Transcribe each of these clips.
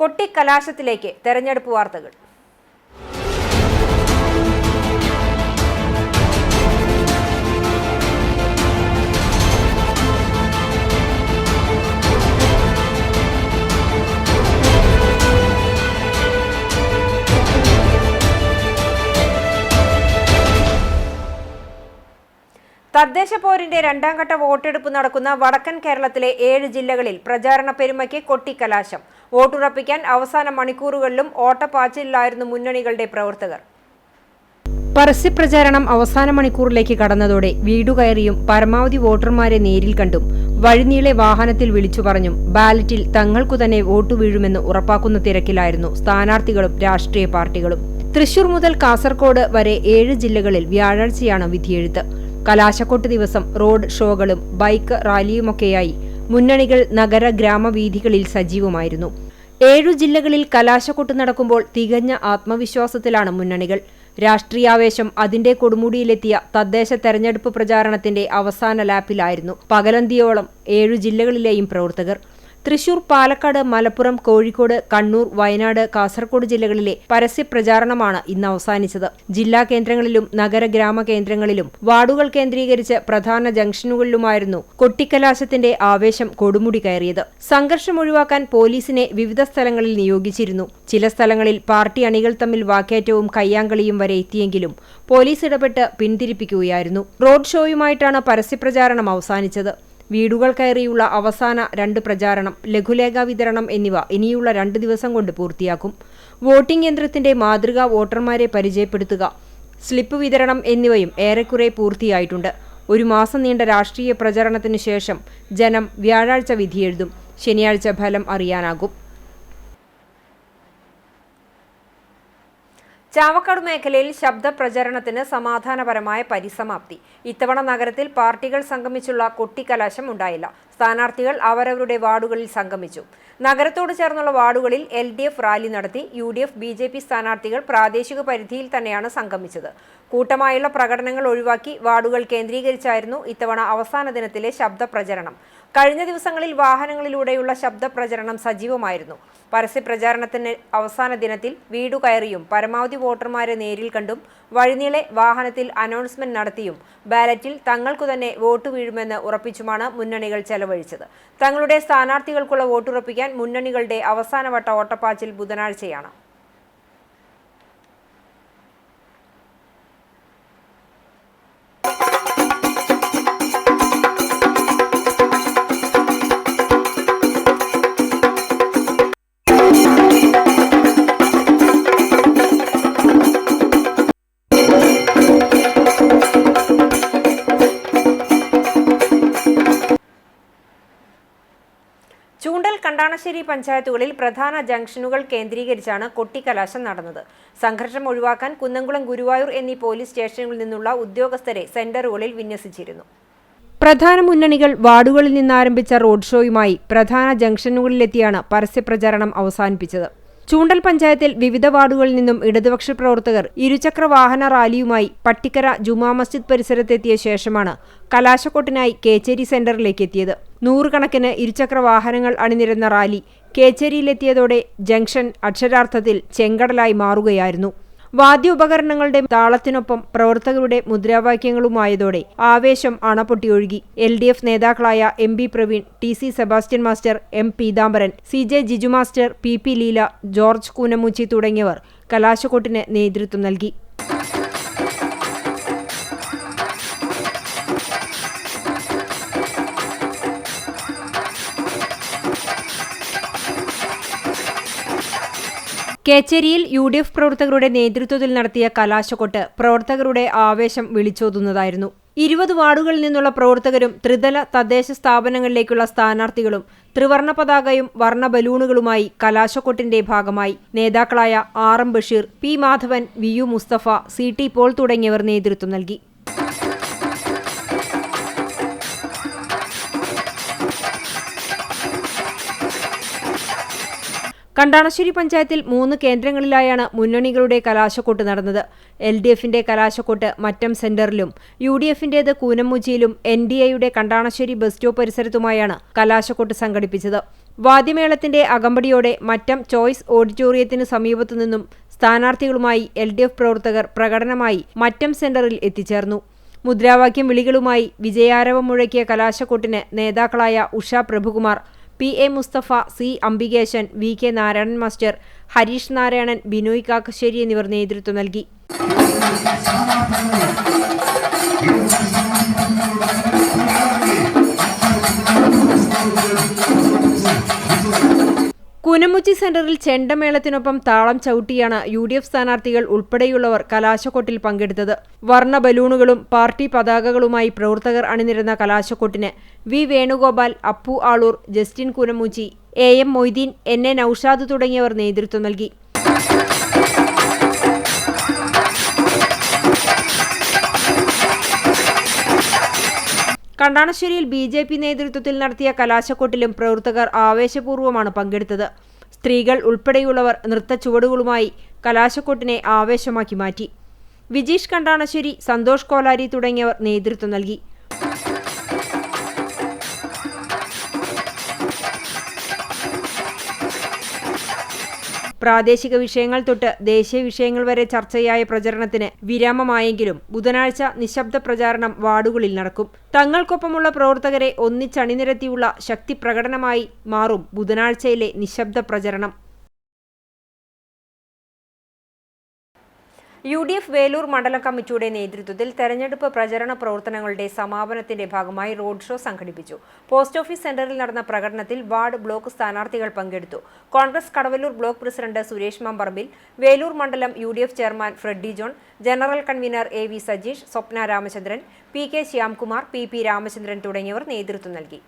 കൊട്ടിക്കലാശത്തിലേക്ക് തെരഞ്ഞെടുപ്പ് വാർത്തകൾ. തദ്ദേശ പോരിന്റെ രണ്ടാം ഘട്ട വോട്ടെടുപ്പ് നടക്കുന്ന വടക്കൻ കേരളത്തിലെ ഏഴ് ജില്ലകളിൽ പ്രചാരണ പെരുമയ്ക്ക് കൊട്ടിക്കലാശം. വോട്ടുറപ്പിക്കാൻ അവസാന മണിക്കൂറുകളിലും ഓട്ടപ്പാച്ചിലായിരുന്നു മുന്നണികളുടെ പ്രവർത്തകർ. പരസ്യപ്രചാരണം അവസാന മണിക്കൂറിലേക്ക് കടന്നതോടെ വീടുകയറിയും പരമാവധി വോട്ടർമാരെ നേരിൽ കണ്ടും വഴിനീളെ വാഹനത്തിൽ വിളിച്ചു പറഞ്ഞും ബാലറ്റിൽ തങ്ങൾക്കു തന്നെ വോട്ട് വീഴുമെന്ന് ഉറപ്പാക്കുന്ന തിരക്കിലായിരുന്നു സ്ഥാനാർത്ഥികളും രാഷ്ട്രീയ പാർട്ടികളും. തൃശൂർ മുതൽ കാസർകോട് വരെ ഏഴ് ജില്ലകളിൽ വ്യാഴാഴ്ചയാണ് വിധിയെഴുത്ത്. കലാശക്കൊട്ട് ദിവസം റോഡ് ഷോകളും ബൈക്ക് റാലിയുമൊക്കെയായി. മുന്നണികൾ നഗര ഗ്രാമവീഥികളിൽ സജീവമായിരുന്നു. ഏഴു ജില്ലകളിൽ കലാശക്കൊട്ട് നടക്കുമ്പോൾ തികഞ്ഞ ആത്മവിശ്വാസത്തിലാണ് മുന്നണികൾ. രാഷ്ട്രീയാവേശം അതിന്റെ കൊടുമുടിയിലെത്തിയ തദ്ദേശ തെരഞ്ഞെടുപ്പ് പ്രചാരണത്തിന്റെ അവസാന ലാപ്പിലായിരുന്നു. പകലന്തിയോളം ഏഴു ജില്ലകളിലെയും പ്രവർത്തകർ. തൃശൂർ പാലക്കാട് മലപ്പുറം കോഴിക്കോട് കണ്ണൂർ വയനാട് കാസർഗോഡ് ജില്ലകളിലെ പരസ്യ പ്രചാരണമാണ് ഇന്ന് അവസാനിച്ചത്. ജില്ലാ കേന്ദ്രങ്ങളിലും നഗര ഗ്രാമ കേന്ദ്രങ്ങളിലും വാർഡുകൾ കേന്ദ്രീകരിച്ച് പ്രധാന ജംഗ്ഷനുകളിലുമായിരുന്നു കൊട്ടിക്കലാശത്തിന്റെ ആവേശം കൊടുമുടി കയറിയത്. സംഘർഷം ഒഴിവാക്കാൻ പോലീസിനെ വിവിധ സ്ഥലങ്ങളിൽ നിയോഗിച്ചിരുന്നു. ചില സ്ഥലങ്ങളിൽ പാർട്ടി അണികൾ തമ്മിൽ വാക്കേറ്റവും കയ്യാങ്കളിയും വരെ എത്തിയെങ്കിലും പോലീസ് ഇടപെട്ട് പിന്തിരിപ്പിക്കുകയായിരുന്നു. റോഡ് ഷോയുമായിട്ടാണ് പരസ്യപ്രചാരണം അവസാനിച്ചത്. വീടുകൾ കയറിയുള്ള അവസാന രണ്ട് പ്രചാരണം ലഘുലേഖ വിതരണം എന്നിവ ഇനിയുള്ള രണ്ട് ദിവസം കൊണ്ട് പൂർത്തിയാക്കും. വോട്ടിംഗ് യന്ത്രത്തിന്റെ മാതൃക വോട്ടർമാരെ പരിചയപ്പെടുത്തുക സ്ലിപ്പ് വിതരണം എന്നിവയും ഏറെക്കുറെ പൂർത്തിയായിട്ടുണ്ട്. ഒരു മാസം നീണ്ട രാഷ്ട്രീയ പ്രചരണത്തിനു ശേഷം ജനം വ്യാഴാഴ്ച വിധിയെഴുതും. ശനിയാഴ്ച ഫലം അറിയാനാകും. ചാവക്കാട് മേഖലയിൽ ശബ്ദ പ്രചരണത്തിന് സമാധാനപരമായ പരിസമാപ്തി. ഇത്തവണ നഗരത്തിൽ പാർട്ടികൾ സംഗമിച്ചുള്ള കൊട്ടിക്കലാശം ഉണ്ടായില്ല. സ്ഥാനാർത്ഥികൾ അവരവരുടെ വാർഡുകളിൽ സംഗമിച്ചു. നഗരത്തോട് ചേർന്നുള്ള വാർഡുകളിൽ എൽ ഡി എഫ് റാലി നടത്തി U D F B J P സ്ഥാനാർത്ഥികൾ പ്രാദേശിക പരിധിയിൽ തന്നെയാണ് സംഗമിച്ചത്. കൂട്ടമായുള്ള പ്രകടനങ്ങൾ ഒഴിവാക്കി വാർഡുകൾ കേന്ദ്രീകരിച്ചായിരുന്നു ഇത്തവണ അവസാന ദിനത്തിലെ ശബ്ദ പ്രചരണം കഴിഞ്ഞ ദിവസങ്ങളിൽ വാഹനങ്ങളിലൂടെയുള്ള ശബ്ദ പ്രചരണം സജീവമായിരുന്നു. പരസ്യപ്രചാരണത്തിന് അവസാന ദിനത്തിൽ വീടു കയറിയും പരമാവധി വോട്ടർമാരെ നേരിൽ കണ്ടും വഴിനീളെ വാഹനത്തിൽ അനൗൺസ്മെന്റ് നടത്തിയും ബാലറ്റിൽ തങ്ങൾക്കു തന്നെ വോട്ട് വീഴുമെന്ന് ഉറപ്പിച്ചുമാണ് മുന്നണികൾ ചെലവഴിച്ചത്. തങ്ങളുടെ സ്ഥാനാർത്ഥികൾക്കുള്ള വോട്ടുറപ്പിക്കാൻ മുന്നണികളുടെ അവസാനവട്ട ഓട്ടപ്പാച്ചിൽ ബുധനാഴ്ചയാണ്. കണ്ടാണശ്ശേരി പഞ്ചായത്തുകളിൽ പ്രധാന ജംഗ്ഷനുകൾ കേന്ദ്രീകരിച്ചാണ് കൊട്ടിക്കലാശം നടന്നത്. സംഘർഷം ഒഴിവാക്കാൻ കുന്നംകുളം ഗുരുവായൂർ എന്നീ പോലീസ് സ്റ്റേഷനുകളിൽ നിന്നുള്ള ഉദ്യോഗസ്ഥരെ സെന്ററുകളിൽ വിന്യസിച്ചിരുന്നു. പ്രധാന മുന്നണികൾ വാർഡുകളിൽ നിന്നാരംഭിച്ച റോഡ് ഷോയുമായി പ്രധാന ജംഗ്ഷനുകളിലെത്തിയാണ് പരസ്യപ്രചാരണം അവസാനിപ്പിച്ചത്. ചൂണ്ടൽ പഞ്ചായത്തിൽ വിവിധ വാർഡുകളിൽ നിന്നും ഇടതുപക്ഷ പ്രവർത്തകർ ഇരുചക്ര വാഹന റാലിയുമായി പട്ടിക്കര ജുമാ മസ്ജിദ് പരിസരത്തെത്തിയ ശേഷമാണ് കലാശക്കൊട്ടിനായി കേച്ചേരി സെന്ററിലേക്ക് എത്തിയത്. നൂറുകണക്കിന് ഇരുചക്ര വാഹനങ്ങൾ അണിനിരന്ന റാലി കേച്ചേരിയിലെത്തിയതോടെ ജംഗ്ഷൻ അക്ഷരാർത്ഥത്തിൽ ചെങ്കടലായി മാറുകയായിരുന്നു. വാദ്യോപകരണങ്ങളുടെ താളത്തിനൊപ്പം പ്രവർത്തകരുടെ മുദ്രാവാക്യങ്ങളുമായതോടെ ആവേശം അണപൊട്ടിയൊഴുകി. എൽ ഡി എഫ് നേതാക്കളായ M B Praveen T C Sebastian master M Peethambaran C J Jiju master P P Leela George Koonamuchi തുടങ്ങിയവർ കലാശക്കൊട്ടിന് നേതൃത്വം നൽകി. കേച്ചേരിയിൽ യു ഡി എഫ് പ്രവർത്തകരുടെ നേതൃത്വത്തിൽ നടത്തിയ കലാശക്കൊട്ട് പ്രവർത്തകരുടെ ആവേശം വിളിച്ചോതുന്നതായിരുന്നു. ഇരുപത് വാർഡുകളിൽ നിന്നുള്ള പ്രവർത്തകരും ത്രിതല തദ്ദേശ സ്ഥാപനങ്ങളിലേക്കുള്ള സ്ഥാനാർത്ഥികളും ത്രിവർണ പതാകയും വർണ ബലൂണുകളുമായി കലാശക്കൊട്ടിന്റെ ഭാഗമായി. നേതാക്കളായ R M Basheer P Madhavan V U Musthafa C T Paul തുടങ്ങിയവർ നേതൃത്വം നൽകി. കണ്ടാണശ്ശേരി പഞ്ചായത്തിൽ മൂന്ന് കേന്ദ്രങ്ങളിലായാണ് മുന്നണികളുടെ കലാശക്കൊട്ട് നടന്നത്. എൽ ഡി എഫിന്റെ കലാശക്കൊട്ട് മറ്റം സെന്ററിലും യു ഡി എഫിന്റേത് കൂനമുജിയിലും എൻ ഡി എയുടെ കണ്ടാണശ്ശേരി ബസ് സ്റ്റോപ്പ് പരിസരത്തുമായാണ് കലാശക്കൊട്ട് സംഘടിപ്പിച്ചത്. വാദ്യമേളത്തിന്റെ അകമ്പടിയോടെ മറ്റം ചോയ്സ് ഓഡിറ്റോറിയത്തിന് സമീപത്തു നിന്നും സ്ഥാനാർത്ഥികളുമായി എൽ ഡി എഫ് പ്രവർത്തകർ പ്രകടനമായി മറ്റം സെന്ററിൽ എത്തിച്ചേർന്നു. മുദ്രാവാക്യം വിളികളുമായി വിജയാരവം മുഴക്കിയ കലാശക്കൊട്ടിന് നേതാക്കളായ Usha Prabhukumar P A Musthafa C Ambikesan V K Narayanan master Harish Narayanan Binoy Kakkassery എന്നിവർ നേതൃത്വം നൽകി. കുനമുച്ചി സെന്ററിൽ ചെണ്ടമേളത്തിനൊപ്പം താളം ചവിട്ടിയാണ് യു ഡി എഫ് സ്ഥാനാർത്ഥികൾ ഉൾപ്പെടെയുള്ളവർ കലാശക്കൊട്ടിൽ പങ്കെടുത്തത്. വർണ ബലൂണുകളും പാർട്ടി പതാകകളുമായി പ്രവർത്തകർ അണിനിരുന്ന കലാശക്കൊട്ടിന് V Venugopal Appu Aloor Justin Kunamuchi A M Moideen N A Noushad തുടങ്ങിയവർ നേതൃത്വം നൽകി. കണ്ടാണശ്ശേരിയിൽ ബി ജെ പി നേതൃത്വത്തിൽ നടത്തിയ കലാശക്കൊട്ടിലും പ്രവർത്തകർ ആവേശപൂർവമാണ് പങ്കെടുത്തത്. സ്ത്രീകൾ ഉൾപ്പെടെയുള്ളവർ നൃത്ത ചുവടുകളുമായി കലാശക്കൊട്ടിനെ ആവേശമാക്കി മാറ്റി. വിജീഷ് കണ്ടാണശ്ശേരി സന്തോഷ് കോലാരി തുടങ്ങിയവർ നേതൃത്വം നൽകി. പ്രാദേശിക വിഷയങ്ങൾ തൊട്ട് ദേശീയ വിഷയങ്ങൾ വരെ ചർച്ചയായ പ്രചരണത്തിന് വിരാമമായെങ്കിലും ബുധനാഴ്ച നിശബ്ദ പ്രചാരണം വാർഡുകളിൽ നടക്കും. തങ്ങൾക്കൊപ്പമുള്ള പ്രവർത്തകരെ ഒന്നിച്ചണിനിരത്തിയുള്ള ശക്തി പ്രകടനമായി മാറും ബുധനാഴ്ചയിലെ നിശബ്ദ പ്രചരണം. യു ഡി എഫ് വേലൂർ മണ്ഡലം കമ്മിറ്റിയുടെ നേതൃത്വത്തിൽ തെരഞ്ഞെടുപ്പ് പ്രചരണ പ്രവർത്തനങ്ങളുടെ സമാപനത്തിന്റെ ഭാഗമായി റോഡ് ഷോ സംഘടിപ്പിച്ചു. പോസ്റ്റ് ഓഫീസ് സെന്ററിൽ നടന്ന പ്രകടനത്തിൽ വാർഡ് ബ്ലോക്ക് സ്ഥാനാർത്ഥികൾ പങ്കെടുത്തു. Congress Kadavallur block president Suresh Mambarambil Velur മണ്ഡലം U chairman Freddy John general convener A V Sajeesh Swapna Ramachandran P K Shyamkumar P P Ramachandran തുടങ്ങിയവർ നേതൃത്വം നൽകി.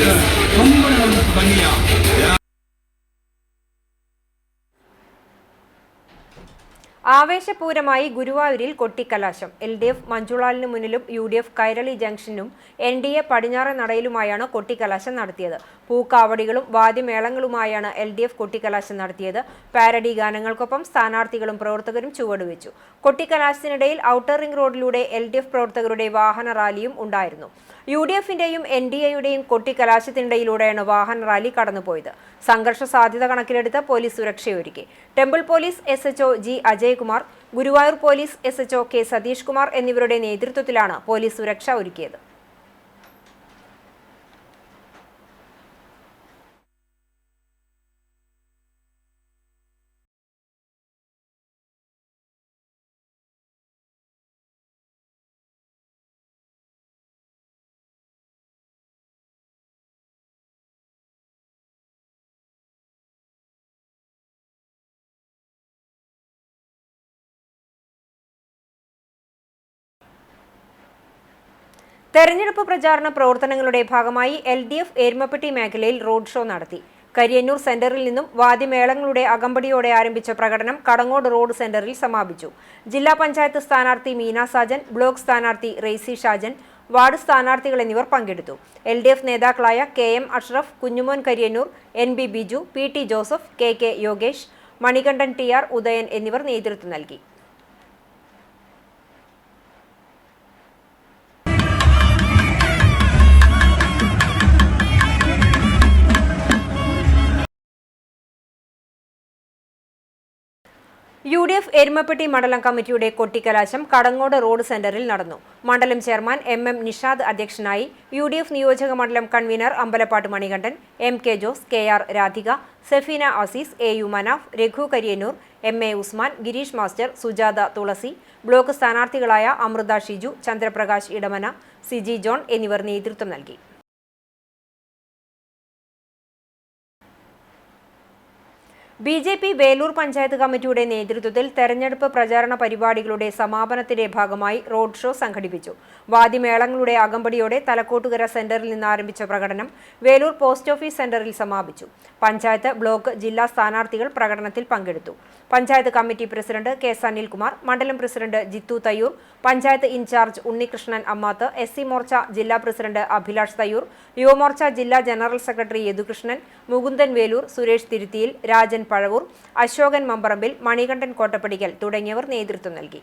നമുക്ക് ரொம்ப ആവേശപൂരമായി ഗുരുവായൂരിൽ കൊട്ടിക്കലാശം. എൽ ഡി എഫ് മഞ്ജുളാലിന് മുന്നിലും യു ഡി എഫ് കൈരളി ജംഗ്ഷനും എൻ ഡി എ പടിഞ്ഞാറൻ നടയിലുമായാണ് കൊട്ടിക്കലാശം നടത്തിയത്. പൂക്കാവടികളും വാദ്യമേളങ്ങളുമായാണ് എൽ ഡി എഫ് കൊട്ടിക്കലാശം നടത്തിയത്. പാരഡി ഗാനങ്ങൾക്കൊപ്പം സ്ഥാനാർത്ഥികളും പ്രവർത്തകരും ചുവടുവെച്ചു. കൊട്ടിക്കലാശത്തിനിടയിൽ ഔട്ടർ റിംഗ് റോഡിലൂടെ എൽ ഡി എഫ് പ്രവർത്തകരുടെ വാഹന റാലിയും ഉണ്ടായിരുന്നു. യു ഡി എഫിന്റെയും എൻ ഡി എയുടെയും കൊട്ടിക്കലാശത്തിനിടയിലൂടെയാണ് വാഹന റാലി കടന്നുപോയത്. സംഘർഷ സാധ്യത കണക്കിലെടുത്ത് police സുരക്ഷയൊരുക്കി. Temple police S HO G Ajaykumar Guruvayur police S HO K Satheesh Kumar എന്നിവരുടെ നേതൃത്വത്തിലാണ് പോലീസ് സുരക്ഷ ഒരുക്കിയത്. തെരഞ്ഞെടുപ്പ് പ്രചാരണ പ്രവർത്തനങ്ങളുടെ ഭാഗമായി എൽ ഡി എഫ് എരുമപ്പെട്ടി മേഖലയിൽ റോഡ് ഷോ നടത്തി. കരിയന്നൂർ സെന്ററിൽ നിന്നും വാദ്യമേളങ്ങളുടെ അകമ്പടിയോടെ ആരംഭിച്ച പ്രകടനം കടങ്ങോട് റോഡ് സെന്ററിൽ സമാപിച്ചു. ജില്ലാ പഞ്ചായത്ത് സ്ഥാനാർത്ഥി മീന സാജൻ ബ്ലോക്ക് സ്ഥാനാർത്ഥി റെയ്സി ഷാജൻ വാർഡ് സ്ഥാനാർത്ഥികൾ എന്നിവർ പങ്കെടുത്തു. എൽ ഡി എഫ് നേതാക്കളായ K M Ashraf Kunjumon Kariyannur N B Biju P T Joseph K K Yogesh Manikandan T R Udayan എന്നിവർ നേതൃത്വം നൽകി. യു ഡി എഫ് എരുമപ്പെട്ടി മണ്ഡലം കമ്മിറ്റിയുടെ കൊട്ടിക്കലാശം കടങ്ങോട് റോഡ് സെന്ററിൽ നടന്നു. മണ്ഡലം ചെയർമാൻ എം എം നിഷാദ് അധ്യക്ഷനായി യു ഡി എഫ് നിയോജക മണ്ഡലം convener Ambalappattu Manikandan M K Jose K R Radhika Sefeena Azeez A U Manaf Raghu Kariyannur M A Usman Gireesh master Sujatha Thulasi block സ്ഥാനാർത്ഥികളായ Amritha Shiju Chandraprakash Idamana Siji John എന്നിവർ നേതൃത്വം നൽകി. B J P Velur panchayat കമ്മിറ്റിയുടെ നേതൃത്വത്തിൽ തെരഞ്ഞെടുപ്പ് പ്രചാരണ പരിപാടികളുടെ സമാപനത്തിന്റെ ഭാഗമായി റോഡ് ഷോ സംഘടിപ്പിച്ചു. വാദിമേളങ്ങളുടെ അകമ്പടിയോടെ തലക്കോട്ടുകര സെന്ററിൽ നിന്ന് ആരംഭിച്ച പ്രകടനം വേലൂർ പോസ്റ്റ് ഓഫീസ് സെന്ററിൽ സമാപിച്ചു. പഞ്ചായത്ത് ബ്ലോക്ക് ജില്ലാ സ്ഥാനാർത്ഥികൾ പ്രകടനത്തിൽ പങ്കെടുത്തു. Panchayat committee president K Sanilkumar മണ്ഡലം president Jithu Thayyur panchayat in charge Unnikrishnan Ammath S C Morcha ജില്ലാ പ്രസിഡന്റ് അഭിലാഷ് തയ്യൂർ യുവമോർച്ച ജില്ലാ ജനറൽ സെക്രട്ടറി യദുകൃഷ്ണൻ മുകുന്ദൻ വേലൂർ സുരേഷ് തിരുത്തിയിൽ രാജൻ പഴവൂർ അശോകൻ മമ്പറമ്പിൽ മണികണ്ഠൻ കോട്ടപ്പടിക്കൽ തുടങ്ങിയവർ നേതൃത്വം നൽകി.